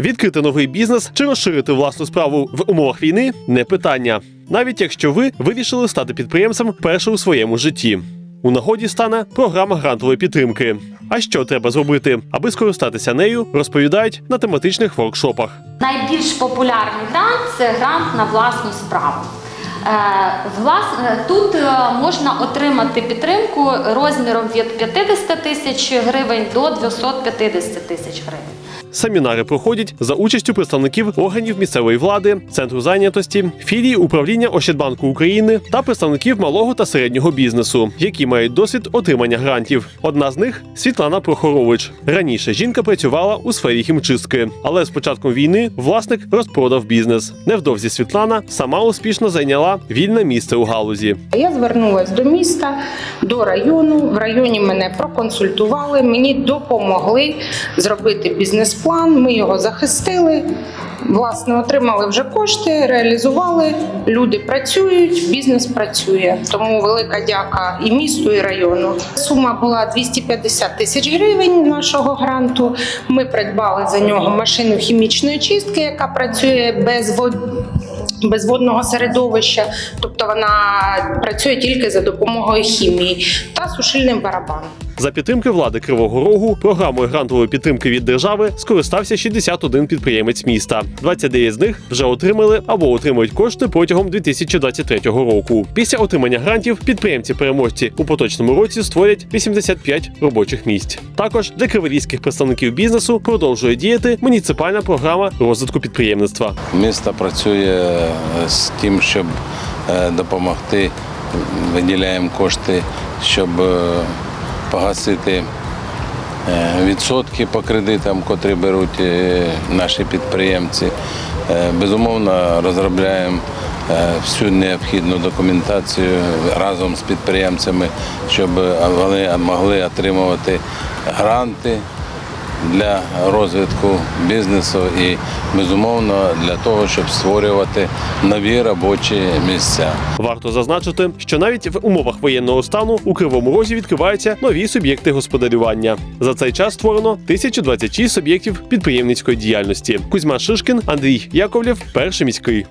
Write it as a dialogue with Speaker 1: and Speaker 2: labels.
Speaker 1: Відкрити новий бізнес чи розширити власну справу в умовах війни не питання, навіть якщо ви вирішили стати підприємцем перше у своєму житті. У нагоді стане програма грантової підтримки. А що треба зробити, аби скористатися нею, розповідають на тематичних воркшопах.
Speaker 2: Найбільш популярний грант це грант на власну справу. Е, власне, тут е, можна отримати підтримку розміром від 50 тисяч гривень до 250 тисяч гривень.
Speaker 1: Семінари проходять за участю представників органів місцевої влади, центру зайнятості, філії управління Ощадбанку України та представників малого та середнього бізнесу, які мають досвід отримання грантів. Одна з них Світлана Прохорович. Раніше жінка працювала у сфері хімчистки, але з початком війни власник розпродав бізнес. Невдовзі Світлана сама успішно зайняла вільне місце у галузі.
Speaker 3: Я звернулася до міста, до району. В районі мене проконсультували, мені допомогли зробити бізнес-план. Ми його захистили. Власне, отримали вже кошти, реалізували. Люди працюють, бізнес працює. Тому велика дяка і місту, і району. Сума була 250 тисяч гривень нашого гранту. Ми придбали за нього машину хімічної чистки, яка працює без вод без водного середовища, тобто вона працює тільки за допомогою хімії та сушильним барабаном.
Speaker 1: За підтримки влади Кривого Рогу програмою грантової підтримки від держави скористався 61 підприємець міста. 29 з них вже отримали або отримують кошти протягом 2023 року. Після отримання грантів підприємці-переможці у поточному році створять 85 робочих місць. Також для криворізьких представників бізнесу продовжує діяти муніципальна програма розвитку підприємництва.
Speaker 4: Місто працює е, з тим, щоб е, допомогти. Виділяємо кошти, щоб е, погасити е, відсотки по кредитам, котрі беруть е, наші підприємці. Е, Безумовно, розробляємо всю необхідну документацію разом з підприємцями, щоб вони могли отримувати гранти для розвитку бізнесу і безумовно для того, щоб створювати нові робочі місця.
Speaker 1: Варто зазначити, що навіть в умовах воєнного стану у Кривому Розі відкриваються нові суб'єкти господарювання. За цей час створено 1026 суб'єктів підприємницької діяльності. Кузьма Шишкін, Андрій Яковлєв, перший міський.